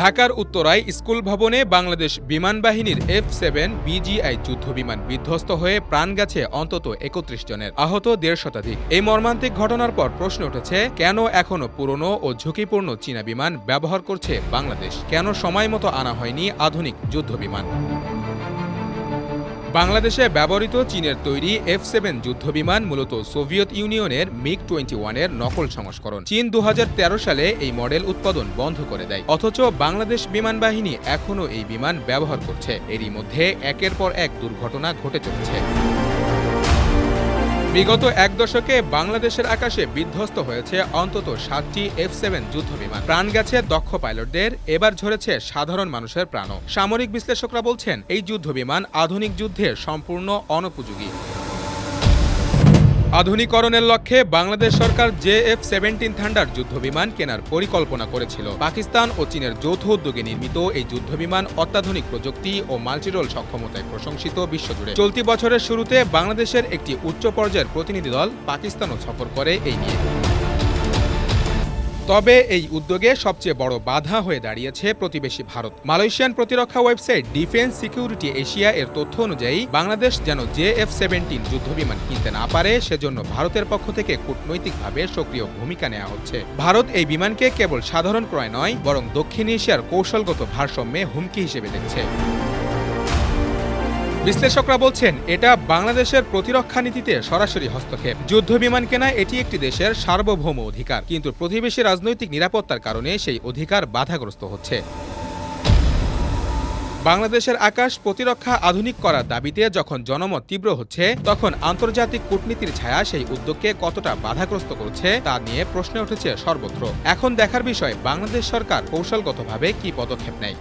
ঢাকার উত্তরায় স্কুল ভবনে বাংলাদেশ বিমান বাহিনীর এফ সেভেন বিজিআই যুদ্ধ বিমান বিধ্বস্ত হয়ে প্রাণ গেছে অন্তত একত্রিশ জনের। আহত দেড় শতাধিক। এই মর্মান্তিক ঘটনার পর প্রশ্ন উঠেছে, কেন এখনও পুরনো ও ঝুঁকিপূর্ণ চীনা বিমান ব্যবহার করছে বাংলাদেশ? কেন সময় মতো আনা হয়নি আধুনিক যুদ্ধ বিমান? বাংলাদেশে ব্যবহৃত চীনের তৈরি এফ সেভেন যুদ্ধ বিমান মূলত সোভিয়েত ইউনিয়নের মিগ টোয়েন্টি ওয়ানের নকল সংস্করণ। চীন দু হাজার তেরো সালে এই মডেল উৎপাদন বন্ধ করে দেয়। অথচ বাংলাদেশ বিমান বাহিনী এখনও এই বিমান ব্যবহার করছে। এরই মধ্যে একের পর এক দুর্ঘটনা ঘটে চলেছে। বিগত এক দশকে বাংলাদেশের আকাশে বিধ্বস্ত হয়েছে অন্তত সাতটি এফ সেভেন যুদ্ধ বিমান প্রাণ গেছে দক্ষ পাইলটদের, এবার ঝরেছে সাধারণ মানুষের প্রাণও। সামরিক বিশ্লেষকরা বলছেন, এই যুদ্ধ বিমান আধুনিক যুদ্ধে সম্পূর্ণ অনুপযোগী। আধুনিকরণের লক্ষ্যে বাংলাদেশ সরকার জে এফ সেভেন্টিন থান্ডার যুদ্ধবিমান কেনার পরিকল্পনা করেছিল। পাকিস্তান ও চীনের যৌথ উদ্যোগে নির্মিত এই যুদ্ধবিমান অত্যাধুনিক প্রযুক্তি ও মাল্টিরোল সক্ষমতায় প্রশংসিত বিশ্বজুড়ে। চলতি বছরের শুরুতে বাংলাদেশের একটি উচ্চ পর্যায়ের প্রতিনিধি দল পাকিস্তানও সফর করে এই নিয়ে। তবে এই উদ্যোগে সবচেয়ে বড় বাধা হয়ে দাঁড়িয়েছে প্রতিবেশী ভারত। মালয়েশিয়ান প্রতিরক্ষা ওয়েবসাইট ডিফেন্স সিকিউরিটি এশিয়া এর তথ্য অনুযায়ী, বাংলাদেশ যেন জে এফ সেভেন্টিন যুদ্ধবিমান কিনতে না পারে, সেজন্য ভারতের পক্ষ থেকে কূটনৈতিকভাবে সক্রিয় ভূমিকা নেওয়া হচ্ছে। ভারত এই বিমানকে কেবল সাধারণ ক্রয় নয়, বরং দক্ষিণ এশিয়ার কৌশলগত ভারসাম্যে হুমকি হিসেবে দেখছে। বিশ্লেষকরা বলছেন, এটা বাংলাদেশের প্রতিরক্ষা নীতিতে সরাসরি হস্তক্ষেপ। যুদ্ধ বিমান কেনা এটি একটি দেশের সার্বভৌম অধিকার, কিন্তু প্রতিবেশী রাজনৈতিক নিরাপত্তার কারণে সেই অধিকার বাধাগ্রস্ত হচ্ছে। বাংলাদেশের আকাশ প্রতিরক্ষা আধুনিক করার দাবিতে যখন জনমত তীব্র হচ্ছে, তখন আন্তর্জাতিক কূটনীতির ছায়া সেই উদ্যোগকে কতটা বাধাগ্রস্ত করছে, তা নিয়ে প্রশ্ন উঠেছে সর্বত্র। এখন দেখার বিষয়, বাংলাদেশ সরকার কৌশলগতভাবে কি পদক্ষেপ নেয়?